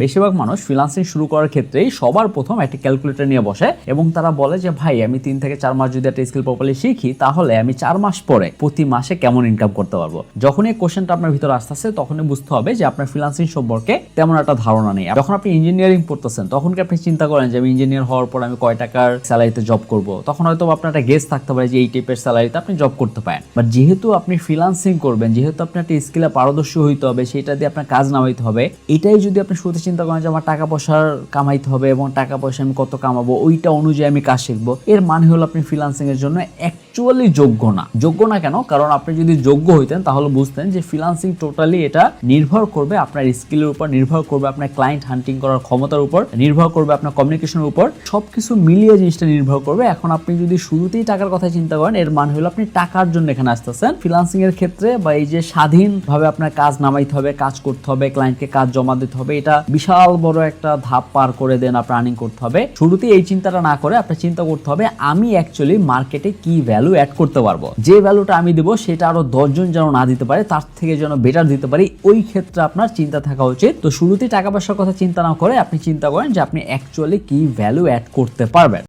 বেশিরভাগ মানুষ ফ্রিলান্সিং শুরু করার ক্ষেত্রেই সবার প্রথম একটা ক্যালকুলেটর নিয়ে বসে এবং তারা বলে যে, ভাই, আমি তিন থেকে চার মাস যদি একটা স্কিল প্রপারলি শিখি, তাহলে আমি চার মাস পরে প্রতি মাসে কেমন ইনকাম করতে পারব? যখন এই কোশ্চেনটা আপনার ভিতরে আসতে আসে তখনই বুঝতে হবে যে, আপনার ফ্রিলান্সিং সম্পর্কে তেমন একটা ধারণা নেই। যখন আপনি ইঞ্জিনিয়ারিং পড়তেছেন, তখন কি আপনি চিন্তা করেন যে, আমি ইঞ্জিনিয়ার হওয়ার পর আমি কয় টাকার স্যালারিতে জব করব? তখন হয়তো আপনার একটা গেস থাকতে পারে যে, এই টাইপের স্যালারিতে আপনি জব করতে পারেন। বাট যেহেতু আপনি ফ্রিলান্সিং করবেন, যেহেতু আপনার একটা স্কিলে পারদর্শী হইতে হবে, সেটা দিয়ে আপনার কাজ নামাইতে হবে, এটাই যদি আপনি শুরুতে চিন্তা করেন যে আমার টাকা পয়সার কামাইতে হবে এবং টাকা পয়সা আমি কত কামাবো, ওইটা অনুযায়ী আমি কাজ শিখব। এর মানে হলো আপনি ফ্রিলান্সিং এর জন্য অ্যাকচুয়ালি যোগ্য না। যোগ্য না কেন? কারণ আপনি যদি যোগ্য হইতেন, তাহলে বুঝতেন যে ফ্রিলান্সিং টোটালি এটা নির্ভর করবে আপনার স্কিলের উপর, নির্ভর করবে আপনার ক্লায়েন্ট হান্টিং করার ক্ষমতার উপর, নির্ভর করবে আপনার কমিউনিকেশনের উপর। সবকিছু মিলিয়ে জিনিসটা নির্ভর করবে। এখন আপনি যদি শুরুতেই টাকার কথা চিন্তা করেন, এর মানে হলো আপনি টাকার জন্য এখানে আসতেছেন। ফ্রিলান্সিং এর ক্ষেত্রে বা এই যে স্বাধীনভাবে আপনার কাজ নামাইতে হবে, কাজ করতে হবে ক্লায়েন্টকে কাজ জমা দিতে হবে, এটা বিশাল বড় একটা ধাপ পার করে দেন আপনার আর্নিং করতে হবে। শুরুতে এই চিন্তাটা না করে আপনার চিন্তা করতে হবে, আমি অ্যাকচুয়ালি মার্কেটে কি ভ্যালু অ্যাড করতে পারব? যে ভ্যালুটা আমি দেবো, সেটা আরও দশজন যেন না দিতে পারে, তার থেকে যেন বেটার দিতে পারি, ওই ক্ষেত্রে আপনার চিন্তা থাকা উচিত। তো শুরুতে টাকা পয়সার কথা চিন্তা না করে আপনি চিন্তা করেন যে আপনি অ্যাকচুয়ালি কি ভ্যালু অ্যাড করতে পারবেন।